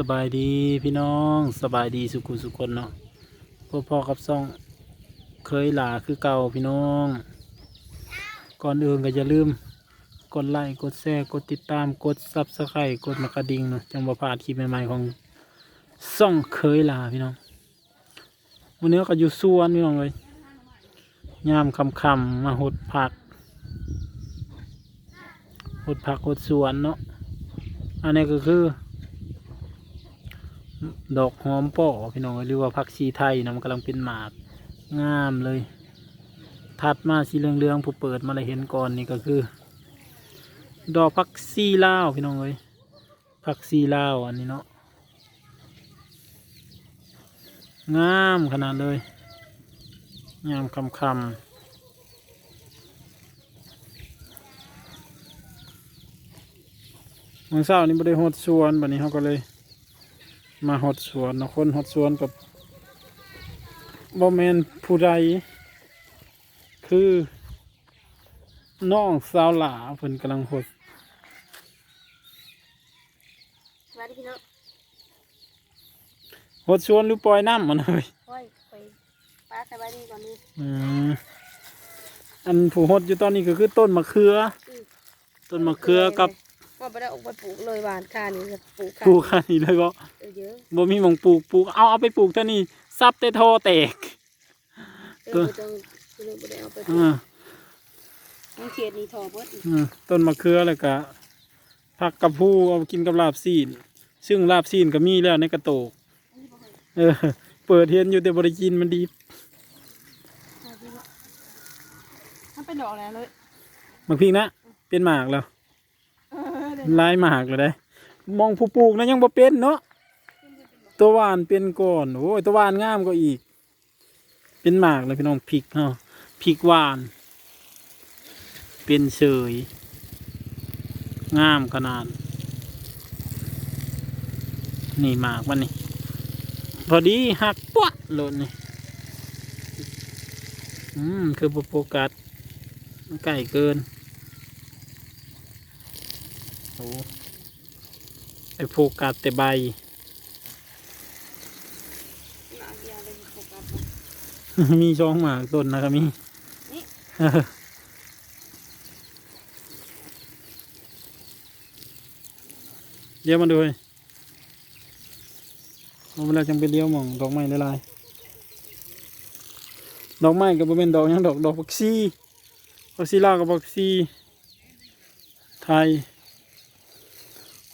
สบายดีพี่น้องสบายดีสุขุสุคนเนาะพ่อพ่อกับซ่องเคยหลาคือเก่าพี่น้อง ก่อนอื่นก็อย่าลืม กดไลค์กดแชร์กดติดตามกดซับสไครต์กดมากระดิ่งเนาะจังบ่พลาดคลิปใหม่ๆของซ่องเคยหลาพี่น้องวันนี้ก็อยู่สวนพี่น้องเลยยามคำคำมาหดผักหดผักหดสวนเนาะอันนี้ก็คือ ดอกหอมป่อพี่น้องหรือว่าผักชีไทยนะมันกำลังเป็นหมากงามเลย ถัดมาสีเหลืองๆผู้เปิดมาเลยเห็นก่อนนี่ก็คือ ดอกผักชีลาวพี่น้องเอ้ยผักชีลาวอันนี้เนาะงามขนาดเลย งามคำคำๆมื่อเช้านี้ไม่ได้หดสวนบัดนี้เขาก็เลย มาหดสวนเนาะคนหดสวนกับบ่แมนผู้ใดคือน้องสาวหลาเพิ่นกำลังหดสวัสดีพี่น้องหดสวนหรือปล่อยน้ำมันเลยโอ้ยไปป้าสบายดีก่อนนี้อืมอันผู้หดอยู่ตอนนี้ก็คือต้นมะเขืออต้นมะเขือกับว่าไปได้ออกไปปลูกเลยหวานค่านี่จะปลูกปลูกอันนี้เลยก็เออเยอะบ่มีหมองปลูกปลูกเอาเอาไปปลูกเท่านี้ซับแต่ทอแตกเออบ่ต้องบ่ต้องบ่ได้เอาไปปลูกอ่ามันเขตนี่ทอเบิดอีกอืมต้นมะเขือแล้วก็ผักกับผู้เอากินกับลาบซีน ซึ่งลาบซีนก็มีแล้วในกระโตก เออ เปิดเห็นอยู่แต่บริกินมันดีมันเป็นดอกแล้วเลยบางพีนะ เป็นหมากแล้วเออเดี๋ยวลายหมากเลยได้ มองผู้ปลูกนะยังบ่เป็นเนาะ ตัวหวานเป็นก่อนโอ้ยตัวหวานงามก็อีก เป็นหมากเลยพี่น้องพริกเนาะพริกหวาน เป็นเฉยงามขนาด นี่หมากมันนี่ พอดีหักปวดหล่นนี่อืมคือโฟกัสมันใกล้เกินโอ้ไอโฟกัสแต่ใบ หนาเดียวเลยโฟกัส มีช่องหมากต้นนะครับมีนี่เออเดี๋ยวมาดูเลยเอาเวลาจังไปเลี้ยวหมองดอกไม้ละลายๆดอกไม้กับเป็นดอกหยังดอกดอกผักชีผักชีลาวกับผักชีไทย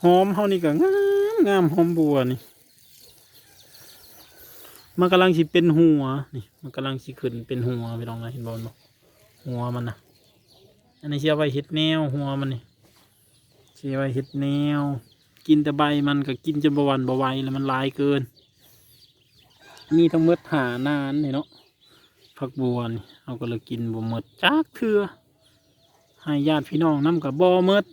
หอมเฮานี่ก็งามงามหอมบัวนี่ มันกำลังสิเป็นหัวนี่มันกำลังสิขึ้นเป็นหัวไปลองนะเห็นบอลบ่หัวมันนะอันนี้เชียไว้เห็ดแนวหัวมันนี่เชียไว้เห็ดแนว กินแต่ใบมันก็กินจนบหวันบไหวแล้วมันลายเกิน นี่ทั้งหมดหานานเนาะผักบัวนี่เอาก็เลยกินบ่หมดจักเถื่อให้ญาติพี่น้องน้ำกับบ่หมด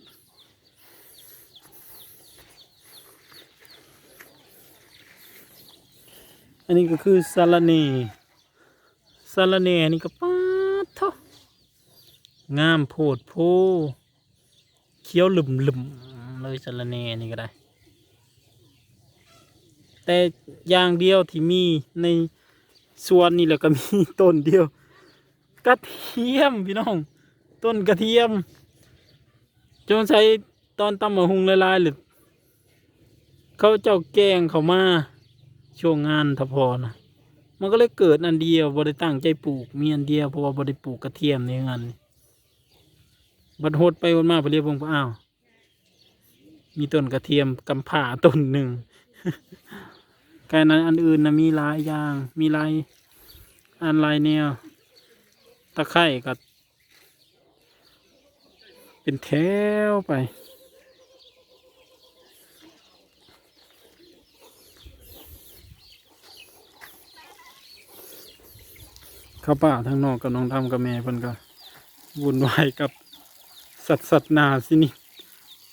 อันนี้ก็คือสาระเนสาระเนอันนี้ก็ป้าดเท่างามโพดโพเคี้ยวหลึมหลึมๆเลยสาระเนอันนี้ก็ได้ แต่อย่างเดียวที่มีในสวนนี่แหละก็มีต้นเดียวกระเทียมพี่น้อง ต้นกระเทียมจนใช้ตอนตำมะฮุงละลายๆหรือเขาเจ้าแกงเขามา ช่วงงานทพอนะมันก็เลยเกิดอันเดียวบ่ได้ตั้งใจปลูก มีอันเดียวเพราะว่าบ่ได้ปลูกกระเทียมในงานบัดโหดไปวนมาไปเรียกผมก็อ้าวมีต้นกระเทียมกำผ่าต้นหนึ่งกายนั้นอันอื่นนะมีหลายอย่างมีหลายอันหลายแนวตะไคร่ก็เป็นแถวไป เข้าป่าทางนอกกับน้องทำกับแม่เพิ่นก็วุ่นวายกับสัตว์สัตว์นาสินี่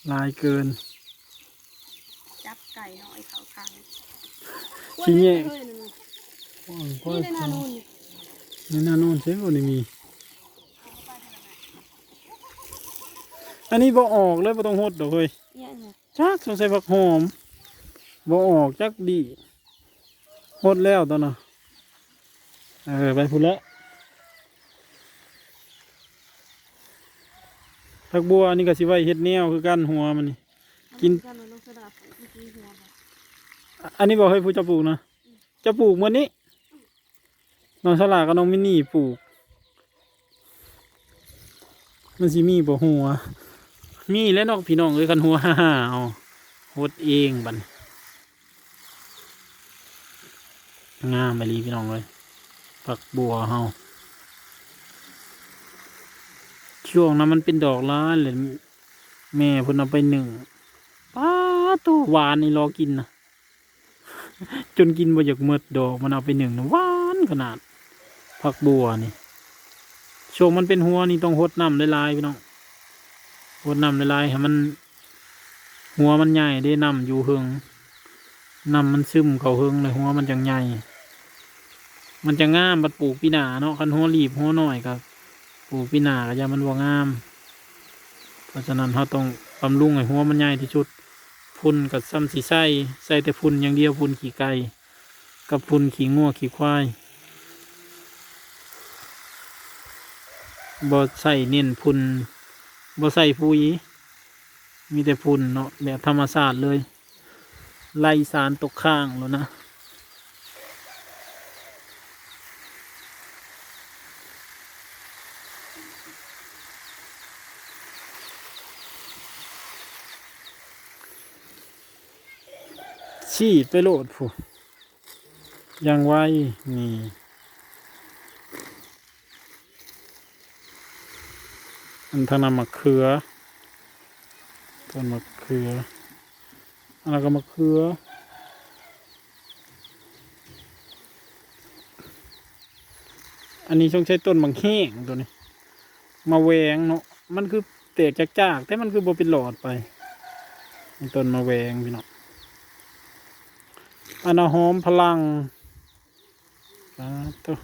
หลายเกิน จับไก่หน่อยเขาคางขี้แยะเฮ้ยนั่นน่ะโอ้ยนี่ในนานูนนี่นาโน่นเช่โอ้นี่มี อันนี้บ่ออกเลยบ่ต้องหดดอกเฮ้ยเนี่ยนะจักสงสัยผักหอมบ่ออกจักดีหดแล้วตอนน่ะเออไปพูดแล้ว ผักบัวนี่ก็สิไว้เฮ็ดแนวคือกันหัวมันนี่ กิน กันมันต้องสลับเมื่อกี้หัวบ่อันนี้บอกให้ผู้จะปลูกนะ จะปลูกมื่อนี้ น้องสลากับน้องมินนี่ปลูก มันสิมีบ่หัว มีแล้วนอกพี่น้องเอ้ยกันหัว ฮ่าๆเอาหดเองบันงามไปลีพี่น้องเลยผักบัวเฮา ช่วงนั้นมันเป็นดอกล้านเลยแม่พิ่นเอาไปหนึ่งป้าตัวหวานนี่รอกินนะจนกินบ่อยากหมดดอกมันเอาไปหนึ่งนะหวานขนาดผักบัวนี่ช่วงมันเป็นหัวนี่ต้องหดน้ำลายๆพี่น้องหดน้ำลายๆให้มัน หัวมันใหญ่ได้น้ำอยู่เฮิงน้ำมันซึมเข้าเฮิงเลยหัวมันจังใหญ่มันจะง่ามบัดปลูกปีหนาเนาะคันหัวรีบหัวหน้อยกับ ลูกปีหนาก็อยามันว่างาม เพราะฉะนั้นเราต้องบำรุงให้หัวมันใหญ่ที่สุดพุ่นกับซ้ำสีไส้ใส่แต่พุ่นอย่างเดียวพุ่นขี่ไก่กับพุ่นขี่งัวขี่ควายบ่ใส่เน้นพุ่นบ่ใส่ปุ๋ยมีแต่พุ่นเนาะแบบธรรมชาติเลย ไล่สารตกข้างแล้วนะ ฉีดไปโหลดผู้ยังไวนี่อันทนำมะเขือต้นมะเขืออันนั้นก็มะเขืออันนี้ต้องใช้ต้นบางแห้งตัวนี้ มาแหวงเนาะมันคือแตกจากจากแต่มันคือบ่เป็นหลอดไปต้นมาแหวงพี่เนาะ อันนาหอมพลังอ่าตัว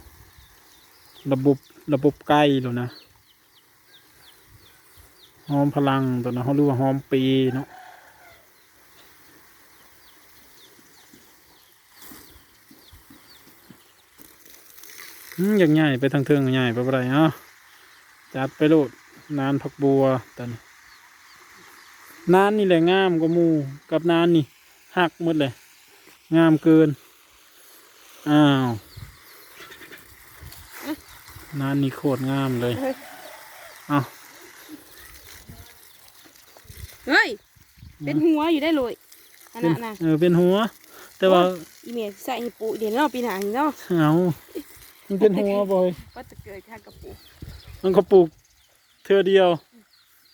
ระบบระบบไกลแล้วนะหอมพลังตัวนะเขาเรียกว่าหอมปีเนาะอย่างใหญ่ไปทางเทิงใหญ่ไปบ่ไรเนาะจัดไปโลดนานผักบัวตอนนี้นานนี่แหละงามกว่ามูกับนานนี่หักหมดเลย งามเกิน อ้าว นานนี่โคตรงามเลยเฮ้ยอ้าวเฮ้ย เป็นหัวอยู่ได้เลยอันเป็นนั้นนะเออ เป็นหัว แต่ว่าอีเมลใส่ให้ปูเดี๋ยวเราปีหน้าเนาะเอามันเป็นหัวบ่อยว่าจะเกิดข้างกับปูมันก็ปลูกเทือเดียว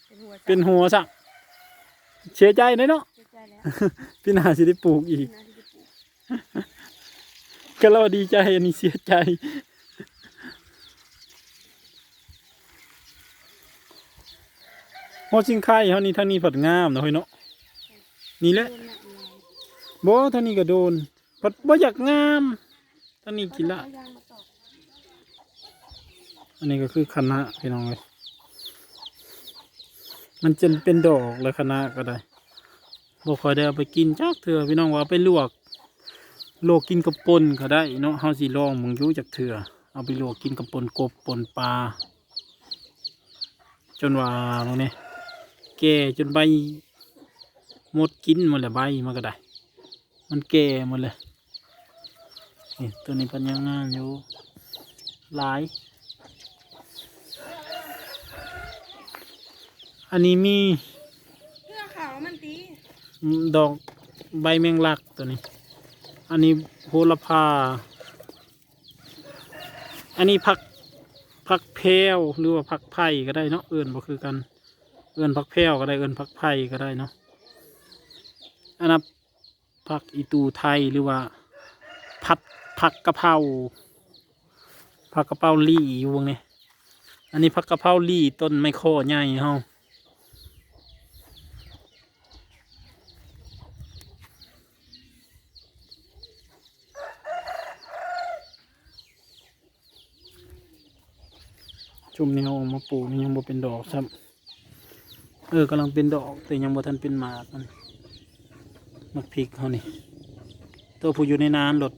เป็นหัวเป็นหัวสักเสียใจหน่อยเนาะเสียใจแล้วพี่นาสิได้ปลูกอีกปีหน้าที่จะปู ก็เราดีใจอันนี้เสียใจพอชิงไข่เฮานี่ทางนี้ผัดงามเนาะเฮ้ยเนาะนี่แหละบ่ทางนี้ก็โดนผัดบ่อยากงามทางนี้กินละอันนี้ก็คือคณะพี่น้องเลยมันจะเป็นดอกเลยคณะก็ได้บ่ค่อยได้เอาไปกินจักเถื่อพี่น้องว่าไปลวก ลวกกินกับปนก็ได้เนาะเฮาสิลองมึงอยู่จักเถื่อเอาไปลวกกินกับปนกบปนปลาจนว่าตรงนี้แก่จนใบหมดกินหมดเลยใบมันก็ได้ มันแก่หมดเลยนี่ตัวนี้เป็นยังงานอยู่หลาย อันนี้มีเพื่อขาวมันตีดอกใบแมงลักตัวนี้ อันนี้โหระพา อันนี้ผักผักแพวหรือว่าผักไผ่ก็ได้เนาะเอิญบ่คือกัน เอิญผักแพวก็ได้เอิญผักไผ่ก็ได้เนาะอันนั้นผักอีตูไทยหรือว่าผัดผักกะเพราผักกะเพราลี่อยู่วงนี้อันนี้ผักกะเพราลี่ต้นไม้โคใหญ่เฮา ชุ่มนี้เอาอกมาปลูกนี่ยังบ่เป็นดอกครับเออกำลังเป็นดอก แต่ยังบ่ทันเป็นหมากมันมักพริกเขานี่ตัวผู้อยู่ในนานหลด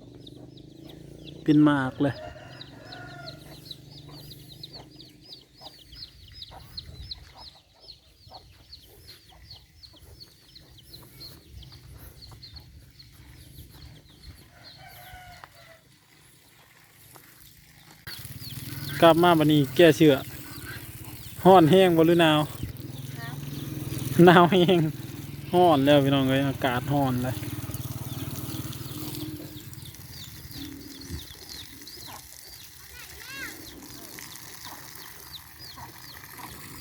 เป็นหมากเลย กลับมาบันนี้แก้เชื่อห้อนแห้งบ่หรือหนาวหนาวแห้งห้อนแล้วพี่น้องเอ้ยอากาศห้อนเลย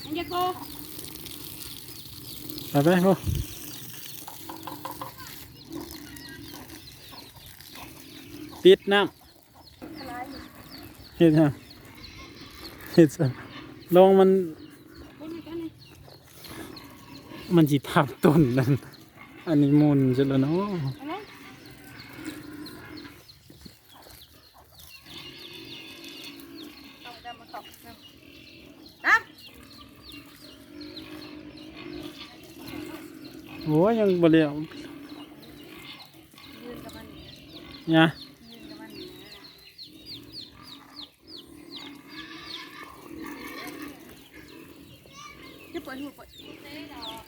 อันยาโกไปไปพวกปิดน้ำเห็ดยังเห็ดซะ ลองมันพูดกัน มันจีทับต้นนั่นอันนี้มุนจะแล้วเนาะโอ้ยังบ่เลี้ยวเนี่ย ยืนกับมันนี่จะเปิดหัวเปิดเต้ดอก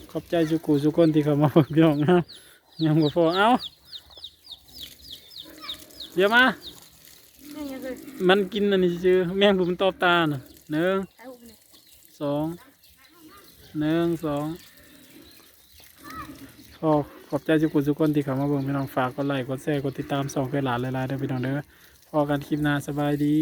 ข อบใจสุกูสุกคนที่เข้ามาเบิ่งพี่องนะยังบ่พอเอ้าเดี๋ยวมา มันกินอันนี้ชื่อแมงผมตอบตาน่ะหนึ่งสองหนึ่งสองขอขอบใจทุกคนทุกคนที่เข้ามาเบิ่งพี่น้องฝากกดไลค์กดแชร์กดติดตามสองเคยหลานหลายๆเด้อพี่น้องเด้อพอกันคลิปหน้าสบายดี